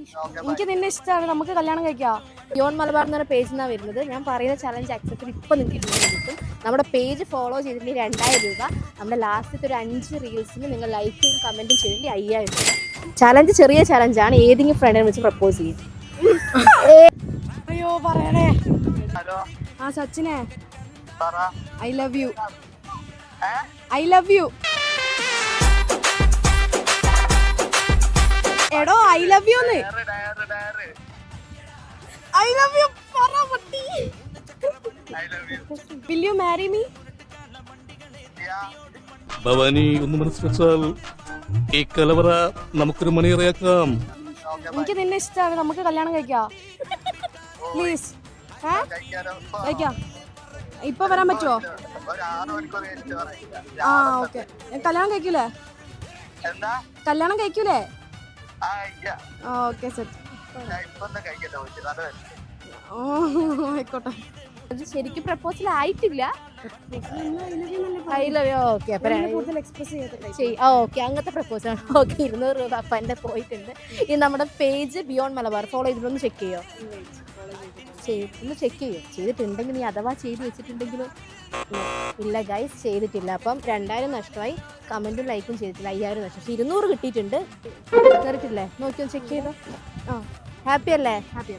എനിക്ക് നിന്നെ ഇഷ്ടമാണ്. നമുക്ക് കല്യാണം കഴിക്കാം. യോൺ മലബാർ എന്ന് പറഞ്ഞ പേജിൽ നിന്നാണ് വരുന്നത്. ഞാൻ പറയുന്ന ചലഞ്ച് അക്സെപ്റ്റ് ഇപ്പം നിങ്ങൾക്ക് കിട്ടും. നമ്മുടെ പേജ് ഫോളോ ചെയ്തിട്ടുണ്ടെങ്കിൽ രണ്ടായിരം രൂപ. നമ്മുടെ ലാസ്റ്റത്തെ ഒരു അഞ്ച് റീൽസിന് നിങ്ങൾ ലൈക്കും കമന്റും ചെയ്തിട്ട് അയ്യായിരം രൂപ. ചലഞ്ച് ചെറിയ ചലഞ്ചാണ് ഏതെങ്കിലും ഫ്രണ്ടിനെ വിളിച്ച് പ്രപ്പോസ് ചെയ്യും. അയ്യോ പറയണേ. ഹലോ. ആ സച്ചിനെ. പറ. I love you? I love you എടോ ഐ ലവ് യു എന്ന്. ഐ ലവ് യു പറ പട്ടി. Will you marry me Bhavani ഒന്ന് മനസ്സിലാൽ ഈ കലവറ നമുക്കൊരു മണിയറയാക്കാം എനിക്ക് നിന്നെ ഇഷ്ടമാണ് നമുക്ക് കല്യാണം കഴിക്കാം. പ്ലീസ് കഴിക്കാം. ഇപ്പൊ വരാൻ പറ്റുമോ ആ ഓക്കെ കല്യാണം കഴിക്കൂലേ? കല്യാണം കഴിക്കൂലേ? Okay set. ഓ ആയിക്കോട്ടെ. അത് ശരിക്കും പ്രപ്പോസൽ ആയിട്ടില്ല. ഓക്കെ ഓക്കെ അങ്ങനത്തെ പ്രപ്പോസൽ ഓക്കെ ഇരുന്നൂറ് രൂപ അപ്പൊ എന്റെ പോയിട്ടുണ്ട്. ഈ നമ്മുടെ പേജ് ബിയോണ്ട് മലബാർ ഫോളോ ചെയ്തിട്ടൊന്ന് ചെക്ക് ചെയ്യോ? ഒന്ന് ചെക്ക് ചെയ്യോ? ചെയ്തിട്ടുണ്ടെങ്കിൽ നീ അഥവാ ചെയ്ത് വെച്ചിട്ടുണ്ടെങ്കിലും? ഇല്ല ഗൈസ് ചെയ്തിട്ടില്ല. അപ്പം രണ്ടായിരം നഷ്ടമായി. കമന്റും ലൈക്കും ചെയ്തിട്ടില്ല. അയ്യായിരം നഷ്ടം. പക്ഷെ ഇരുന്നൂറ് കിട്ടിയിട്ടുണ്ട്. കയറിയിട്ടില്ലേ നോക്കിയോ ചെക്ക് ചെയ്തോ? ആ ഹാപ്പി അല്ലേ? ഹാപ്പി